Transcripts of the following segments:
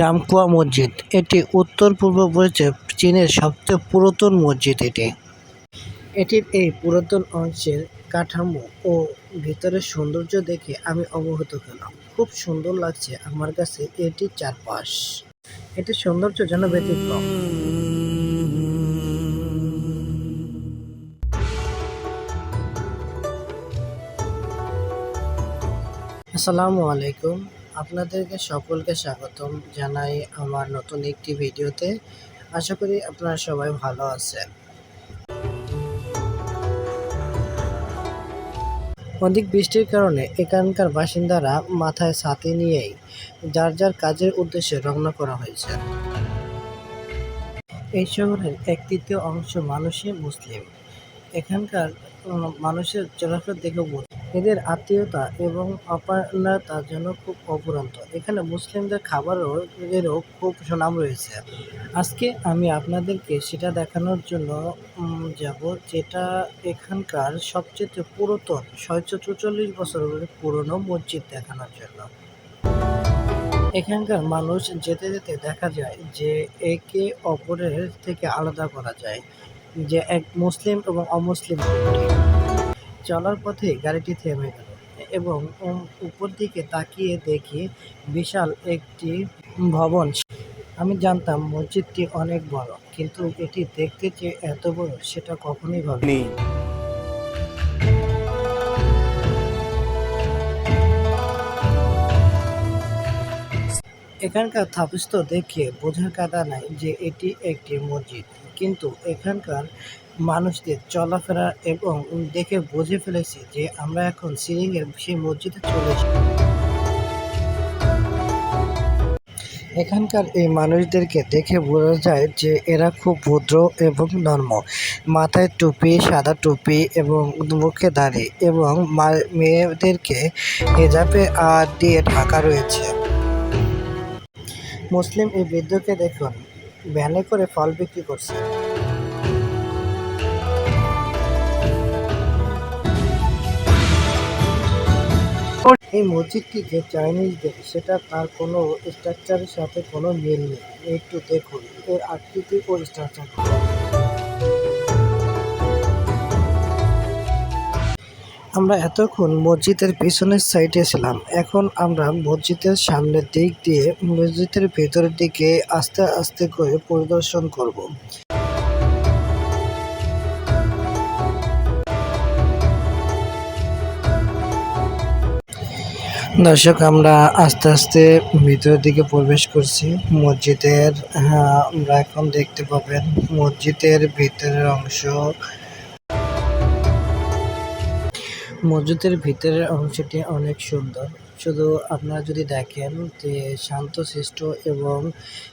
ডামকুয়া মসজিদ। এটি উত্তর পূর্ব প্রাচ্যে চীনের সবচেয়ে পুরাতন মসজিদ এটি। এটির এই পুরাতন অংশের কাঠামো ও ভিতরের সৌন্দর্য দেখে আমি অবহিত হলাম খুব সুন্দর লাগছে আমার কাছে এটি চারপাশ। এটির সৌন্দর্য যেন ব্যতিক্রম। আসসালামু আলাইকুম। আপনাদেরকে সকলকে স্বাগতম জানাই আমার নতুন একটি ভিডিওতে। আশা করি আপনারা সবাই ভালো আছেন। অধিক বৃষ্টির কারণে এখানকার বাসিন্দারা মাথায় ছাতি নিয়েই যার যার কাজের উদ্দেশ্যে রওনা করা হয়েছে। এই শহরের এক তৃতীয় অংশ মানুষই মুসলিম। এখানকার মানুষের চলাফেরা দেখে এদের আত্মীয়তা এবং অপারণতা যেন খুব অপুরন্ত এখানে মুসলিমদের খাবারও এদেরও খুব সুনাম রয়েছে। আজকে আমি আপনাদেরকে সেটা দেখানোর জন্য যাব যেটা এখানকার সবচেয়ে পুরাতন, ছয়শো চুচল্লিশ বছরের পুরনো মসজিদ দেখানোর জন্য। এখানকার মানুষ যেতে যেতে দেখা যায় যে একে অপরের থেকে আলাদা করা যায়, যে এক মুসলিম এবং অমুসলিম। চলার পথে গাড়িটি থেমে গেল এবং উপর দিকে তাকিয়ে দেখি বিশাল একটি ভবন। আমি জানতাম মসজিদটি অনেক বড় কিন্তু এটি দেখতে যে এত বড় সেটা কখনোই ভাবিনি। এখানকার স্থাপত্য দেখে বোঝার কাদা নাই যে এটি একটি মসজিদ কিন্তু এখানকার মানুষদের চলাফেরা এবং দেখে বুঝে ফেলেছি যে আমরা এখন সিলিংয়ের সেই মসজিদে চলে এসেছি। এখানকার এই মানুষদেরকে দেখে বোঝা যায় যে এরা খুব ভদ্র এবং নর্ম। মাথায় টুপি, সাদা টুপি এবং মুখে দাঁড়ি এবং মেয়েদেরকে হেজাবে আর দিয়ে ঢাকা রয়েছে। মুসলিম এই বৃদ্ধকে দেখুন, ভ্যানে করে ফল বিক্রি করছে। এই মসজিদটি যে চাইনিজদের সেটা তার কোনো স্ট্রাকচারের সাথে কোনো মিল নেই। একটু দেখুন, এর আকৃতি ও স্ট্রাকচার আমরা এতক্ষণ মসজিদের পিছনের সাইডে ছিলাম। এখন আমরা মসজিদের সামনের দিক দিয়ে মসজিদের ভেতরের দিকে আস্তে আস্তে করে পরিদর্শন করব। দর্শক আমরা আস্তে আস্তে ভিতরের দিকে প্রবেশ করছি। মসজিদের হ্যাঁ, আমরা এখন দেখতে পাবেন মসজিদের ভিতরের অংশ। মসজিদের ভিতরের অংশটি অনেক সুন্দর। শুধু আপনারা যদি দেখেন যে শান্ত শান্তশিষ্ট এবং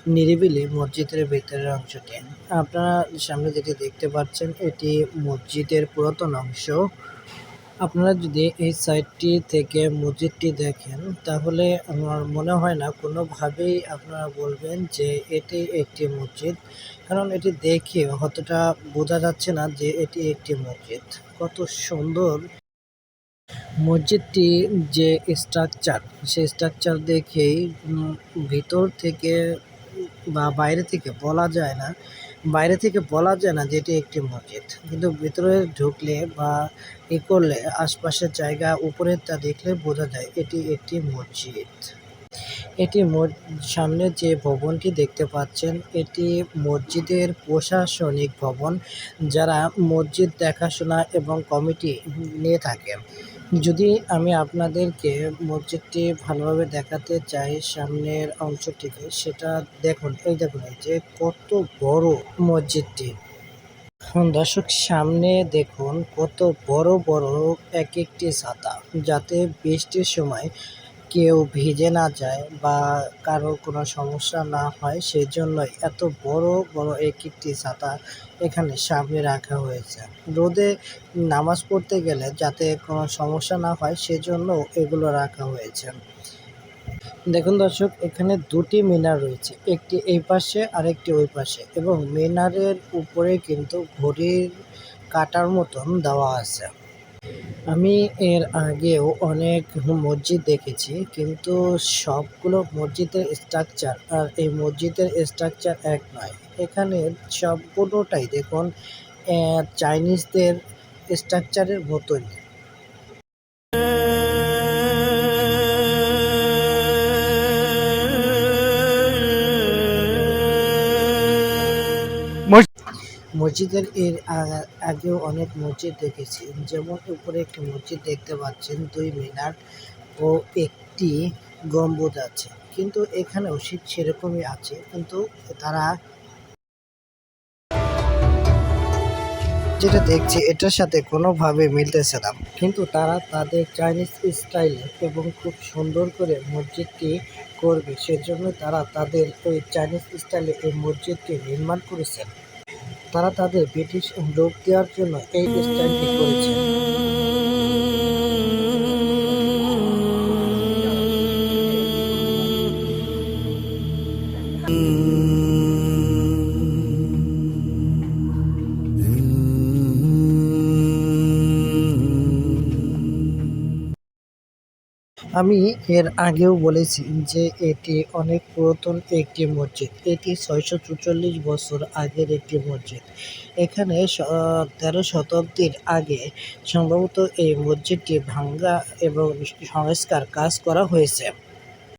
নিরিবিলি মসজিদের ভিতরের অংশটি। আপনারা সামনে যেটি দেখতে পাচ্ছেন এটি মসজিদের পুরাতন অংশ। আপনারা যদি এই সাইডটি থেকে মসজিদটি দেখেন, তাহলে আমার মনে হয় না, কোনোভাবেই আপনারা বলবেন যে এটি একটি মসজিদ। কারণ এটি দেখে অতটা বোঝা যাচ্ছে না যে এটি একটি মসজিদ। কত সুন্দর মসজিদটি যে স্ট্রাকচার সেই স্ট্রাকচার দেখেই ভিতর থেকে বা বাইরে থেকে বলা যায় না, বাইরে থেকে বলা যায় না যে এটি একটি মসজিদ। কিন্তু ভিতরে ঢুকলে বা ই করলে আশপাশের জায়গা উপরেরটা দেখলে বোঝা যায় এটি একটি মসজিদ। এটি সামনে যে ভবনটি দেখতে পাচ্ছেন, এটি মসজিদের প্রশাসনিক ভবন যারা মসজিদ দেখাশোনা এবং কমিটি নিয়ে থাকে। যদি আমি আপনাদেরকে মসজিদটি ভালোভাবে দেখাতে চাই সামনের অংশটিকে, সেটা দেখুন। এই দেখুন যে কত বড় মসজিদটি। দর্শক, সামনে দেখুন কত বড় বড় এক একটি ছাতা, যাতে বৃষ্টির সময় কেউ ভিজে না যায় বা কারও কোনো সমস্যা না হয় সেই জন্যই এত বড় বড় এক একটি ছাতা এখানে সামনে রাখা হয়েছে। রোদে নামাজ পড়তে গেলে যাতে কোনো সমস্যা না হয়, সেজন্য এগুলো রাখা হয়েছে। দেখুন দর্শক, এখানে দুটি মিনার রয়েছে, একটি এই পাশে আর একটি ওই পাশে এবং মিনারের উপরে কিন্তু ঘড়ির কাটার মতন দেওয়া আছে। আমি এর আগেও অনেক মসজিদ দেখেছি, কিন্তু সবগুলো মসজিদের স্ট্রাকচার আর এই মসজিদের স্ট্রাকচার এক নয়। এখানে সবগুলোটাই দেখুন চাইনিজদের স্ট্রাকচারের মতোই। মসজিদের এর আগেও অনেক মসজিদ দেখেছি। যেমন উপরে একটি মসজিদ দেখতে পাচ্ছেন, দুই মিনার ও একটি গম্বুজ আছে। কিন্তু এখানেও শীত সেরকমই আছে, কিন্তু তারা যেটা দেখছি, এটার সাথে কোনোভাবে মিলতেছে না। কিন্তু তারা তাদের চাইনিজ স্টাইলে এবং খুব সুন্দর করে মসজিদটি করবে। সেজন্য তারা তাদের ওই চাইনিজ স্টাইলে এই মসজিদটি নির্মাণ করেছেন। তারা তাদের ব্রিটিশ লোক দেওয়ার জন্য এই স্ট্যান্ডটি করেছে। আমি এর আগেও বলেছি যে এটি অনেক পুরাতন একটি মসজিদ। এটি ছয়শো চুচল্লিশ বছর আগের একটি মসজিদ। এখানে তেরো শতাব্দীর আগে সম্ভবত এই মসজিদটি ভাঙ্গা এবং সংস্কার কাজ করা হয়েছে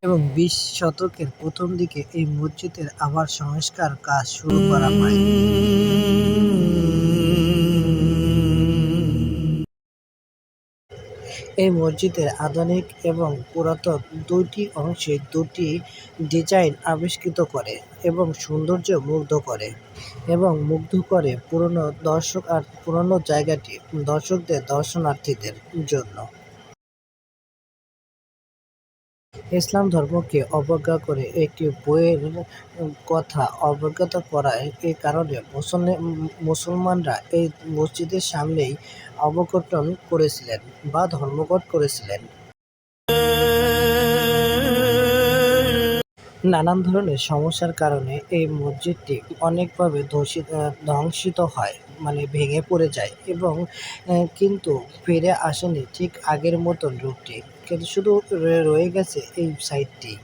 এবং বিশ শতকের প্রথম দিকে এই মসজিদের আবার সংস্কার কাজ শুরু করা হয়। এই মসজিদের আধুনিক এবং পুরাতন দুইটি অংশে দুটি ডিজাইন আবিষ্কৃত করে এবং সৌন্দর্য মুগ্ধ করে এবং মুগ্ধ করে পুরনো দর্শক আর পুরনো জায়গাটি দর্শকদের, দর্শনার্থীদের জন্য। ইসলাম ধর্মকে অবজ্ঞা করে একটি বইয়ের কথা অবজ্ঞাত করায় এ কারণে মুসলমান, মুসলমানরা এই মসজিদের সামনেই অবঘটন করেছিলেন বা ধর্মঘট করেছিলেন। নানান ধরনের সমস্যার কারণে এই মসজিদটি অনেকভাবে ধসিত ধ্বংসিত হয় মানে ভেঙে পড়ে যায় এবং কিন্তু ফিরে আসেনি ঠিক আগের মতন রূপটি। কিন্তু শুধু রয়ে- গেছে এই সাইডটি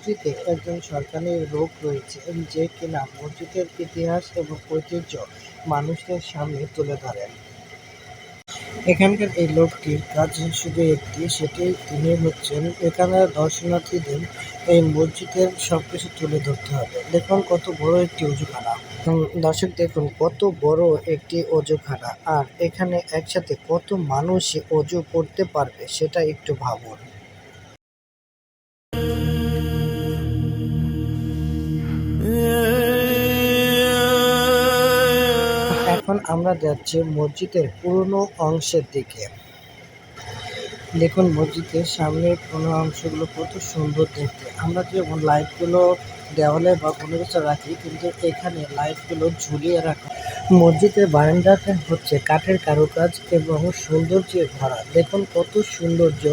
মসজিদে একজন সরকারি লোক রয়েছে যে কিনা মসজিদের ইতিহাস এবং ঐতিহ্য মানুষদের সামনে তুলে ধরেন। এখানকার এই লোকটির কাজ শুধু একটি, সেটি তিনি হচ্ছেন এখানে দর্শনার্থীদের এই মসজিদের সবকিছু তুলে ধরতে হবে। দেখুন কত বড় একটি অজুখানা। দর্শক দেখুন, কত বড় একটি অজুখানা। আর এখানে একসাথে কত মানুষ অজু করতে পারবে, সেটা একটু ভাবুন। আমরা যাচ্ছি মসজিদের পুরনো অংশের দিকে। দেখুন মসজিদের সামনের পুরনো অংশগুলো কত সুন্দর দেখতে। আমরা যেমন লাইটগুলো দেওয়ালে বা কোনো কিছু রাখি, কিন্তু এখানে লাইটগুলো ঝুলিয়ে রাখা। মসজিদের বারান্দাতে হচ্ছে কাঠের কারুকাজ এবং সৌন্দর্যে ভরা। দেখুন কত সৌন্দর্য।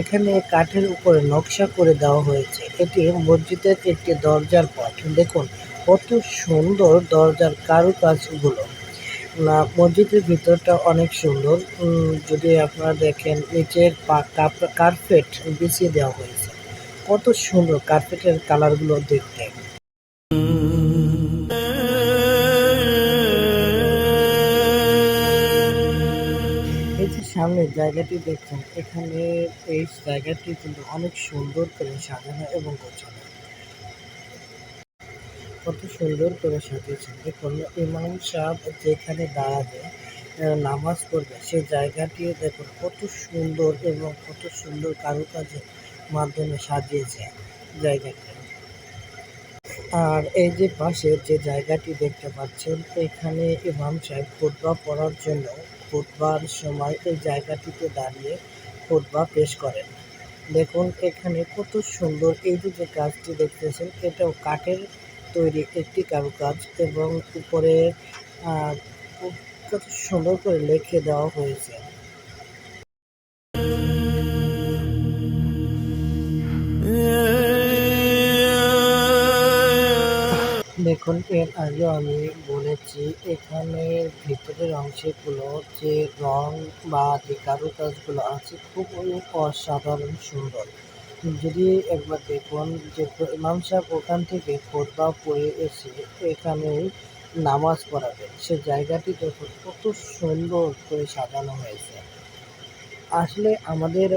এখানে কাঠের উপরে নকশা করে দেওয়া হয়েছে। এটি মসজিদের একটি দরজার পথ দেখুন কত সুন্দর দরজার কারুকাজগুলো। মসজিদের ভিতরটা অনেক সুন্দর। যদি আপনারা দেখেন, নিচের কার্পেট বিছিয়ে দেওয়া হয়েছে। কত সুন্দর কার্পেটের কালারগুলো দেখতে। সামনে জায়গাটি দেখছেন, এখানে এই জায়গাটি কিন্তু অনেক সুন্দর করে সাজানো এবং গোছানো। কত সুন্দর করে সাজিয়েছেন। দেখুন, ইমাম সাহেব যেখানে দাঁড়াবে নামাজ পড়বে সেই জায়গাটি দেখুন কত সুন্দর এবং কত সুন্দর কারুকাজের মাধ্যমে সাজিয়েছে জায়গাটি। আর এই যে পাশে যে জায়গাটি দেখতে পাচ্ছেন, এখানে ইমাম সাহেব খুতবা পড়ার জন্য খুতবার সময় এই জায়গাটিতে দাঁড়িয়ে খুতবা পেশ করেন। দেখুন, এখানে কত সুন্দর এই যে যে কাজটি দেখতেছেন, এটাও কাঠের তৈরি একটি কারুকাজ এবং উপরে কত সুন্দর করে লিখে দেওয়া হয়েছে। দেখুন, এর আগে আমি বলেছি, এখানে ভিতরের অংশগুলো যে রং বা যে কারুকাজগুলো আছে, খুব অসাধারণ সুন্দর। যদি একবার দেখুন যে ইমাম সাহেব ওখান থেকে খোদবা পড়ে এসে এখানে নামাজ পড়াবেন সে জায়গাটি দেখুন কত সুন্দর করে সাজানো হয়েছে। আসলে আমাদের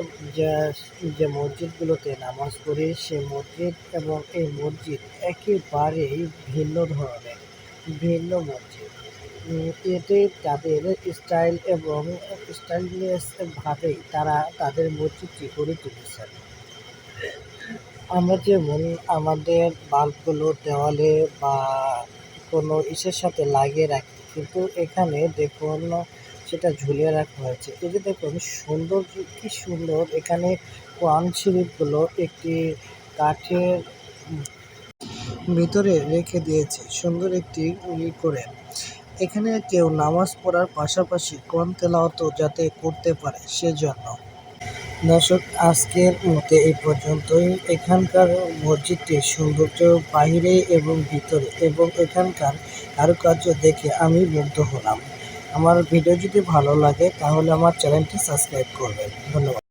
যে মসজিদগুলোতে নামাজ পড়ি সে মসজিদ এবং এই মসজিদ একেবারেই ভিন্ন ধরনের, ভিন্ন মসজিদ। এতে তাদের স্টাইল এবং স্টাইলনেস ভাবেই তারা তাদের মসজিদটি গড়ে তুলেছেন। আমরা যেমন আমাদের বাল্বগুলো দেওয়ালে বা কোনো ইসের সাথে লাগিয়ে রাখি, কিন্তু এখানে দেখুন সেটা ঝুলিয়ে রাখা হয়েছে। এই যে দেখুন সুন্দর কি সুন্দর! এখানে কোরআন শরীফগুলো একটি কাঠের ভিতরে রেখে দিয়েছে, সুন্দর একটি ই করে। এখানে কেউ নামাজ পড়ার পাশাপাশি কোরআন তেলাওয়াতও যাতে করতে পারে, সেজন্য। দর্শক, আজকের মতে এই পর্যন্তই। এখানকার মসজিদটির সৌন্দর্য বাইরে এবং ভিতরে এবং এখানকার কারুকার্য দেখে আমি মুগ্ধ হলাম। আমার ভিডিও যদি ভালো লাগে, তাহলে আমার চ্যানেলটি সাবস্ক্রাইব করবেন। ধন্যবাদ।